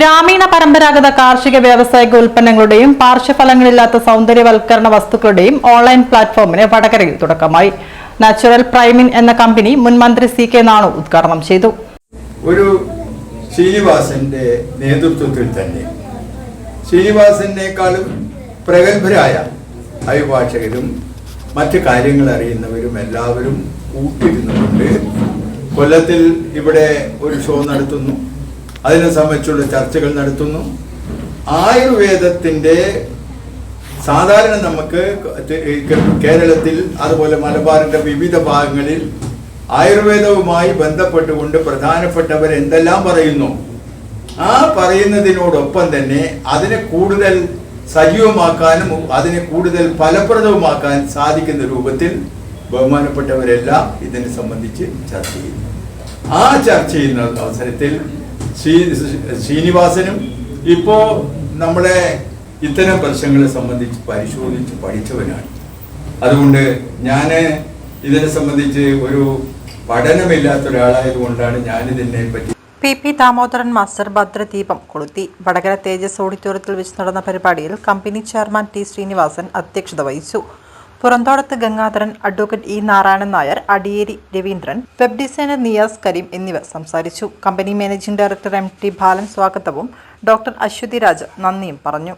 ഗ്രാമീണ പരമ്പരാഗത കാർഷിക വ്യാവസായിക ഉൽപ്പന്നങ്ങളുടെയും പാർശ്വഫലങ്ങളില്ലാത്ത സൗന്ദര്യവൽക്കരണ വസ്തുക്കളുടെയും ഓൺലൈൻ പ്ലാറ്റ്ഫോമിന് വടകരയിൽ തുടക്കമായി. നാച്ചുറൽ പ്രൈമിൻ എന്ന കമ്പനി മുൻ മന്ത്രി സി കെ നാണു ഉദ്ഘാടനം ചെയ്തു. ഒരു ശ്രീനിവാസന്റെ നേതൃത്വത്തിൽ തന്നെ ശ്രീനിവാസനേക്കാളും പ്രഗത്ഭരായ അഭിഭാഷകരും മറ്റ് കാര്യങ്ങൾ അറിയുന്നവരും എല്ലാവരും കൂട്ടിരുന്നുകൊണ്ട് കൊല്ലത്തിൽ ഇവിടെ ഒരു ഷോ നടത്തുന്നു. അതിനെ സംബന്ധിച്ചുള്ള ചർച്ചകൾ നടത്തുന്നു. ആയുർവേദത്തിന്റെ സാധാരണ നമുക്ക് കേരളത്തിൽ അതുപോലെ മലബാറിന്റെ വിവിധ ഭാഗങ്ങളിൽ ആയുർവേദവുമായി ബന്ധപ്പെട്ടുകൊണ്ട് പ്രധാനപ്പെട്ടവർ എന്തെല്ലാം പറയുന്നു? ആ പറയുന്നതിനോടൊപ്പം തന്നെ അതിനെ കൂടുതൽ സജീവമാക്കാനും അതിനെ കൂടുതൽ ഫലപ്രദവുമാക്കാൻ സാധിക്കുന്ന രൂപത്തിൽ ബഹുമാനപ്പെട്ടവരെല്ലാം ഇതിനെ സംബന്ധിച്ച് ചർച്ച ചെയ്യുന്നു. ആ ചർച്ച ചെയ്യുന്ന അവസരത്തിൽ ശ്രീനിവാസനും ഇപ്പോ നമ്മളെ ഇത്തരം പ്രശ്നങ്ങളെ സംബന്ധിച്ച് പരിശോധിച്ച് പഠിച്ചവനാണ്. അതുകൊണ്ട് ഞാൻ ഇതിനെ സംബന്ധിച്ച് ഒരു പഠനമില്ലാത്ത ഒരാളായതുകൊണ്ടാണ് ഞാനിതിനെ പറ്റി പി പി ദാമോദരൻ മാസ്റ്റർ ഭദ്രദീപം കൊളുത്തി. വടകര തേജസ് ഓഡിറ്റോറിയത്തിൽ വെച്ച് നടന്ന പരിപാടിയിൽ കമ്പനി ചെയർമാൻ ടി ശ്രീനിവാസൻ അധ്യക്ഷത വഹിച്ചു. Puranthodath Gangadharan advocate E Narayanan Nair Adiyeri Raveendran web designer Niyas Kareem എന്നിവർ സംസാരിച്ചു. Company managing director M T Balan സ്വാഗതവും ഡോക്ടർ അശ്വതി രാജ് നന്ദിയും പറഞ്ഞു.